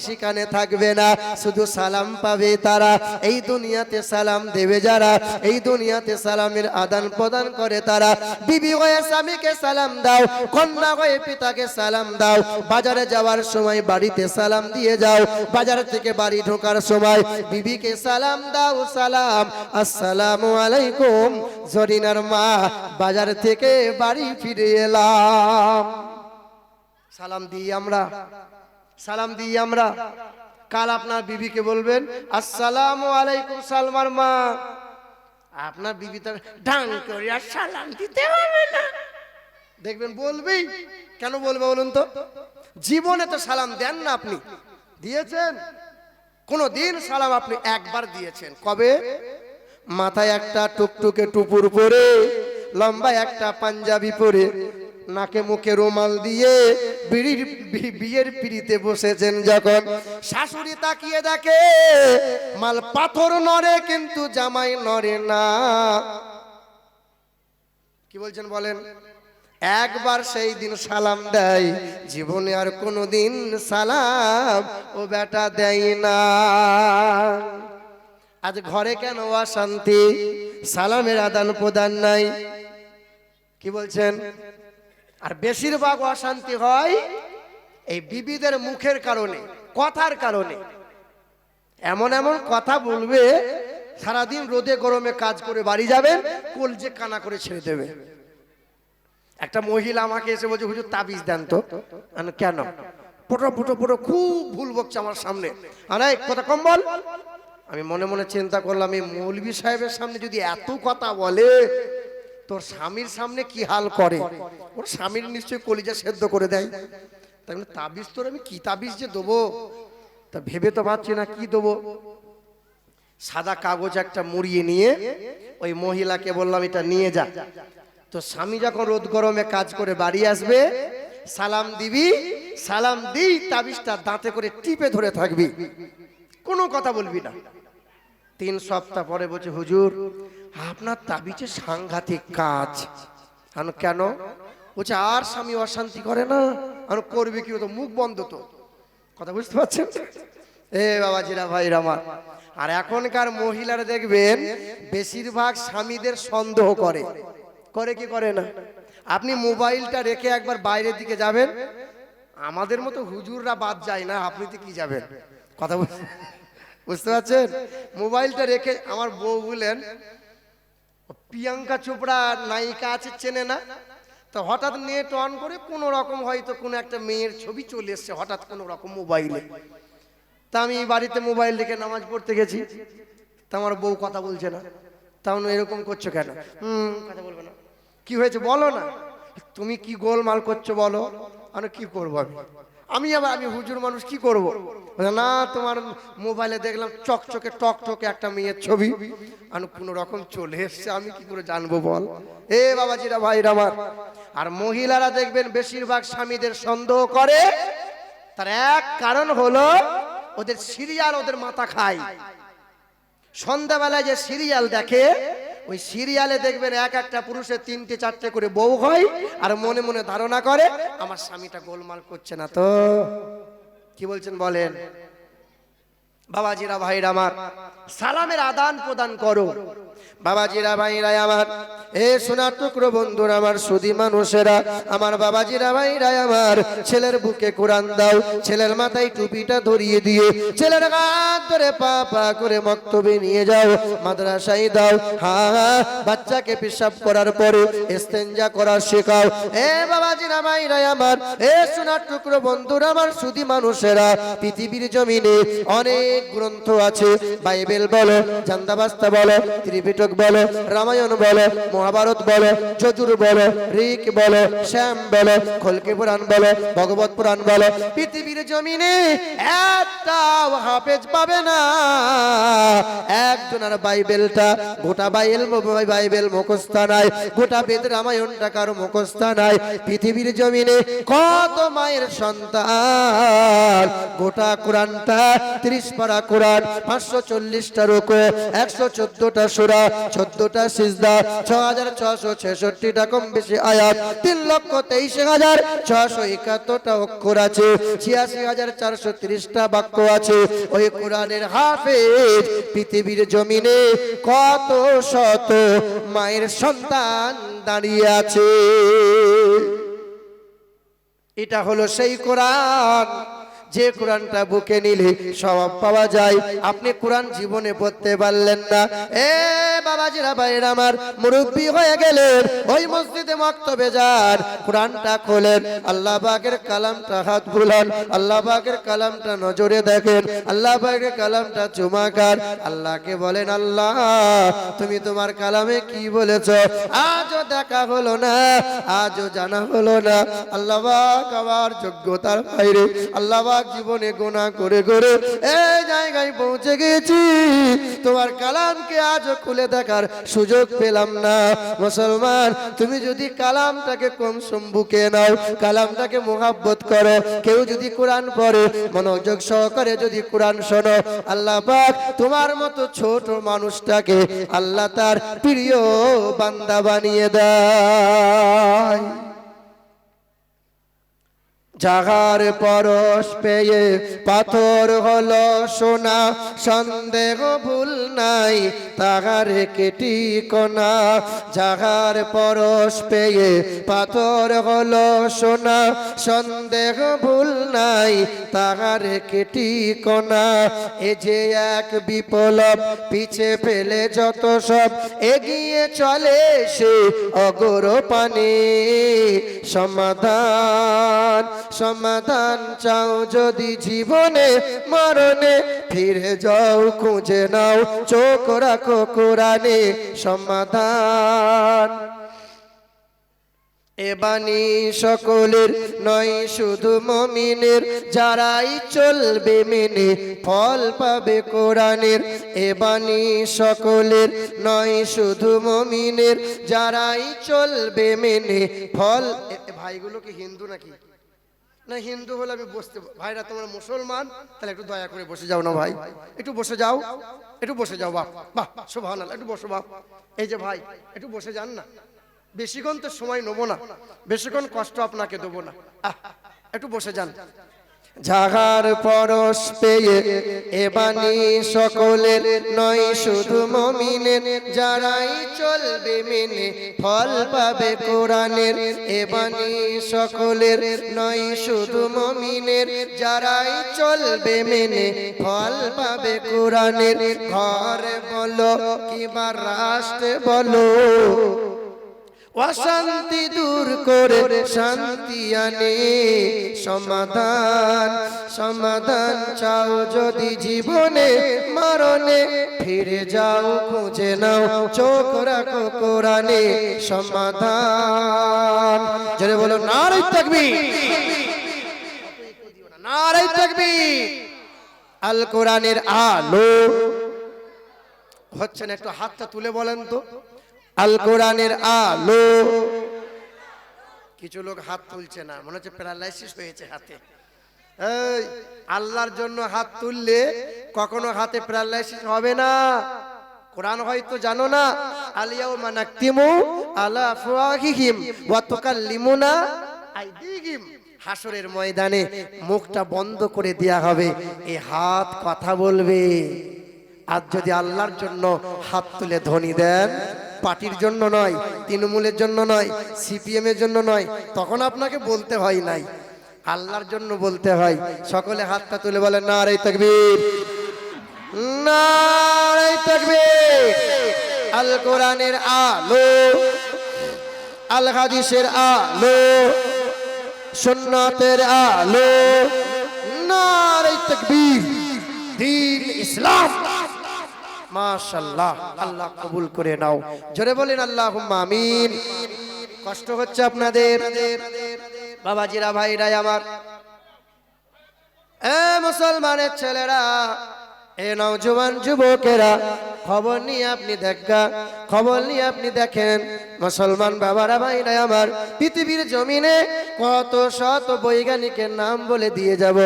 সেখানে থাকবে না। শুধু সালাম পাবে তারা। এই দুনিয়াতে সালাম দেবে যারা। এই দুনিয়াতে সালামের আদান প্রদান করে তারা। বিবি হয়ে স্বামীকে সালাম দাও। কন্যা হয়ে পিতাকে সালাম দাও। বাজারে যাওয়ার সময় বাড়িতে সালাম দিয়ে যাও। বাজার থেকে বাড়ি ঢোকার সময় বিবিকে সালাম দাও, সালাম। আসসালাম আলাইকুম, জরিনার মা। বাজার থেকে বাড়ি ফিরে এলাম। সালাম দিই আমরা। সালাম দিই আমরা। কাল আপনার বিবিকে বলবেন, আসসালামু আলাইকুম সালমার মা। আপনার বিবি তার ঢাং করে আর সালাম দিতে হবে না। দেখবেন বলবেই। কেন বলবে বলুন তো? জীবনে তো সালাম দেন না আপনি। দিয়েছেন। কোন দিন সালাম আপনি একবার দিয়েছেন। কবে? মাথায় একটা টুকটুকে টুপুর পরে লম্বা একটা পাঞ্জাবি পরে নাকে মুখে রুমাল দিয়ে বিড়ির বিয়ের পিড়িতে বসেছেন যখন। শাশুড়ি তাকিয়ে দেখে, মাল পাথর নড়ে কিন্তু জামাই নড়ে না। কি বলছেন বলেন? একবার সেই দিন সালাম দেয়, জীবনে আর কোনো দিন সালাম ও বেটা দেয় না। আজ ঘরে কেন অশান্তি? সালামের আদান প্রদান নাই। কি বলছেন? আর বেশিরভাগ অশান্তি হয় এই বিবিদের মুখের কারণে, কথার কারণে। এমন এমন কথা বলবে, সারাদিন রোদে গরমে কাজ করে বাড়ি যাবেন কলজে কানা করে ছেড়ে দেবে। একটা মহিলা আমাকে এসে বলছে, হুজুর, তাবিজ দেন তো। কেন? ফুটো ফুটো ফুটো, খুব ভুল বকছে আমার সামনে। আরে কথা কম বল। আমি মনে মনে চিন্তা করলাম, এই মৌলবি সাহেবের সামনে যদি এত কথা বলে তোর স্বামীর সামনে কি হাল করে? ওর স্বামীর নিশ্চয়ই কলিজা সেদ্ধ করে দেয়। তাই তাবিজ তোর, আমি কি তাবিজ যে দেবো? তা ভেবে তো পাচ্ছি না, কি দেবো? সাদা কাগজ একটা মুড়িয়ে নিয়ে ওই মহিলাকে বললাম, এটা নিয়ে যা। তো স্বামী যখন রোদ গরমে কাজ করে বাড়ি আসবে, সালাম দিবি, সালাম দিই, তাবিজটা দাঁতে করে টিপে ধরে থাকবি। কোনো কথা বলবি না। তিন সপ্তাহ পরে বলছে, হুজুর, আপনার তাবিজে সাংঘাতিক কাজ। আমি কেন? বলছে, আর স্বামী অশান্তি করে না। আমি করবে কি তো, মুখ বন্ধ তো। কথা বুঝতে পারছেন? এ বাবাজিরা ভাইরা আমার। আর এখনকার মহিলারা দেখবেন, বেশিরভাগ স্বামীদের সন্দেহ করে। করে কি করে না? আপনি মোবাইলটা রেখে একবার বাইরের দিকে যাবেন। আমাদের মতো হুজুররা বাদ যায় না, আপনি তো কি যাবেন? কথা বুঝ- বুঝতে পারছেন? মোবাইলটা রেখে আমার বউ বললেন প্রিয়াঙ্কা চোপড়া নায়িকা আছে, চেনে না? তো হঠাৎ নেট অন করে কোনো রকম হয়তো কোনো একটা মেয়ের ছবি চলে এসছে, হঠাৎ কোনো রকম মোবাইলে। তা আমি বাড়িতে মোবাইল রেখে নামাজ পড়তে গেছি। তা আমার বউ কথা বলছে না। তাহলে এরকম করছ কেন? হুম, কথা বলবে না। কি হয়েছে? বলো না। তুমি কি গোলমাল করছ বলো? আমি কি করব আমি? আমি আবার, আমি হুজুর মানুষ, কি করব? না, তোমার মোবাইলে দেখলাম চকচকে, টকটকে একটা মেয়ের ছবি। আমি কোনো রকম চলে এসছে, আমি কি করে জানব বল? এ বাবাজিরা, ভাইরা আমার, আর মহিলারা দেখবেন বেশিরভাগ স্বামীদের সন্দেহ করে। তার এক কারণ হলো, ওদের সিরিয়াল ওদের মাথা খায়। সন্ধ্যাবেলায় যে সিরিয়াল দেখে ওই সিরিয়ালে দেখবেন এক একটা পুরুষের তিনটে, চারটে করে বউ হয় আর মনে মনে ধারণা করে, আমার স্বামীটা গোলমাল করছে না তো। কি বলছেন বলেন? বাবাজিরা, ভাইরা আমার, সালামের আদান প্রদান করো। বাবাজিরা, ভাইরা আমার এ সোনার টুকরো বন্ধুরা, আমার সুদী মানুষেরা, আমার বাবাজিরা ভাইরা আমার, ছেলের বুকে কোরআন দাও, ছেলের মাথায় টুপিটা ধরিয়ে দিয়ে, ছেলের হাত ধরে পা পা করে মক্তবে নিয়ে যাও, মাদ্রাসায় দাও, হা হা, বাচ্চাকে পেশাব করার পরে ইস্তেঞ্জা করা শেখাও। এ বাবাজিরা ভাইরা আমার, এ সোনার টুকরো বন্ধুরা, আমার সুদী মানুষেরা, পৃথিবীর জমিনে অনেক গ্রন্থ আছে, বাইবেল বলো, চান্দাবাস্তা বলো, ত্রিপিটক বলো, রামায়ণ বলো মহাভারত বলো, যজুর বলো, ঋক বলো, শ্যাম বলো, খলকে পুরাণ বলো, ভগবত পুরাণ বলো, পৃথিবীর জমিনে একটা হাফেজ পাবে না। একজনের বাইবেলটা, গোটা বাইবেল বাইবেল মুখস্থা নাই, গোটা বেদ রামায়ণটা কারও মুখস্থা নাই। পৃথিবীর জমিনে কত মায়ের সন্তান? গোটা কোরআনটা, ত্রিশ পারা কোরআন, পাঁচশো চল্লিশটা রোকো, একশো চোদ্দটা সুরা, চোদ্দটা সিজদা ছ হাজার ছশো ছেষট্টিটা কম বেশি আয়াত, তিন লক্ষ তেইশ হাজার ছশো একাত্তরটা অক্ষর আছে, ছিয়াশি হাজার চারশো তিরিশটা বাক্য আছে। ওই কোরআনের হাফেজ পৃথিবীর জমিনে কত শত মায়ের সন্তান দাঁড়িয়ে আছে। এটা হলো সেই কোরআন। যে কোরআনটা বুকে নিলে স্বভাব পাওয়া যায়, আপনি কোরআন জীবনে পড়তে পারলেন না। এ বাবাজিরা ভাইরা আমার মুরব্বী হয়ে গেলেন, ওই মসজিদে মক্তবে যান, কোরআনটা খোলেন, আল্লাহ কালামটা হাত বুলান, আল্লাহ পাকের কালামটা নজরে দেখেন, আল্লাহ পাকের কালামটা চুমাকার আল্লাহকে বলেন, আল্লাহ, তুমি তোমার কালামে কি বলেছ? আজও দেখা হলো না, আজও জানা হলো না। আল্লাহ আমার যোগ্যতার বাইরে, আল্লাহ জীবনে গোনা করে করে এই জায়গায় পৌঁছে গেছি। তোমার কালামকে আজও খুলে দেখার সুযোগ পেলাম না। মুসলমান, তুমি যদি কালামটাকে কম সম্বুকে নাও, কালামটাকে মোহাব্বত করো। কেউ যদি কোরআন পড়ে, মনোযোগ সহকারে যদি কোরআন শোনো, আল্লাহ পাক তোমার মতো ছোট মানুষটাকে আল্লাহ তার প্রিয় বান্দা বানিয়ে দেয়। জাগার পরশ পেয়ে পাথর হলো সোনা, সন্দেহ ভুল নাই তাহার কেটি কোনা জাগার পরশ পেয়ে পাথর হলো সোনা, সন্দেহ ভুল নাই তাহার কেটি কোনা এ যে এক বিপ্লব পিছে ফেলে যত সব, এগিয়ে চলে সে অগর পানে সমাধান। সমাধান চাও যদি জীবনে, মরণে ফিরে যাও, খুঁজে নাও, চোখ রাখো কোরআনে সমাধান। এ বাণী সকলের নয়, শুধু মমিনের, যারাই চলবে মেনে ফল পাবে কোরআনের। এ বাণী সকলের নয়, শুধু মমিনের, যারাই চলবে মেনে ফল ভাইগুলো কি হিন্দু নাকি? না, হিন্দু হলে আমি বসতে ভাইরা তোমরা মুসলমান, তাহলে একটু দয়া করে বসে যাও না ভাই। একটু বসে যাও। একটু বসে যাও বাপ বাহ শোভান একটু বসো বাপ এই যে ভাই, একটু বসে যান না। বেশিক্ষণ তো সময় নেব না। বেশিক্ষণ কষ্ট আপনাকে দেবো না। একটু বসে যান। জাগার পরশ পেয়ে এ বাণী সকলের নয়, শুধু মমিনের। যারাই চলবে মেনে ফল পাবে কোরআনের। এ বাণী সকলের নয়, শুধু মমিনের। যারাই চলবে মেনে ফল পাবে কোরআনের। ঘরে বলো কিবা রাষ্ট্রে বলো। অশান্তি দূর করে শান্তি আনে। সমাধান সমাধান চাও যদি জীবনে, মরণে ফিরে যাও, খুঁজে নাও, চোখ রাখো কোরআনে সমাধান। জোরে বলো নারাই থাকবি নারাই থাকবি আল কোরআনের আলো। হচ্ছেন একটু হাতটা তুলে বলেন তো। আল কোরআনের আলো। কিছু লোক হাত তুলছে না, মনে হচ্ছে প্যারালাইসিস হয়েছে হাতে। আল্লাহর জন্য হাত তুললে কখনো হাতে প্যারালাইসিস হবে না। কোরআন হয়তো জানো না আলিয়াও মানাক্তিমু আলা আফওয়াহিহিম ওয়া তুকাল্লিমুনা আইদিহিম। হাসরের ময়দানে মুখটা বন্ধ করে দেয়া হবে এই হাত কথা বলবে। আর যদি আল্লাহর জন্য হাত তুলে ধনী দেন পার্টির জন্য নয়, তৃণমূলের জন্য নয় সিপিএম এর জন্য নয়, তখন আপনাকে বলতে হয় নাই। আল্লাহর জন্য বলতে হয়। সকলে হাতটা তুলে বলেন না রে তকবীর। নারে তকবীর। আল কোরআনের আলো, আল হাদিসের আলো, সুন্নাতের আলো। নারে তকবীর। দিন ইসলাম। মাশাল্লাহ আল্লাহ কবুল করে নাও। জোরে বলেন আল্লাহ আমিন। কষ্ট হচ্ছে আপনাদের। বাবাজিরা, ভাইরাই আমার। এ মুসলমানের ছেলেরা, এ নওজোয়ান যুবকেরা খবর নিয়ে আপনি দেখা, খবর নিয়ে আপনি দেখেন। মুসলমান বাবারা ভাইরা আমার, পৃথিবীর জমিনে কত শত বৈজ্ঞানিকের নাম বলে দিয়ে যাব,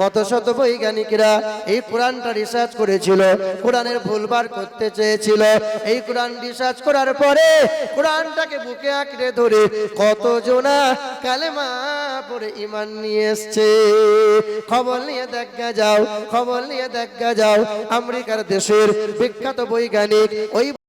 কত শত বৈজ্ঞানিকরা এই কোরআনটা রিসার্চ করেছিল, কোরআনের ভুলবার করতে চেয়েছিল। এই কোরআন রিসার্চ করার পরে কোরআনটাকে বুকে আঁকড়ে ধরে কত জনা কালেমা পরে ইমান নিয়ে এসছে। খবর নিয়ে দেখা যাও, খবর নিয়ে দেখা যাও, আমেরিকার দেশের বিখ্যাত বৈজ্ঞানিক ওই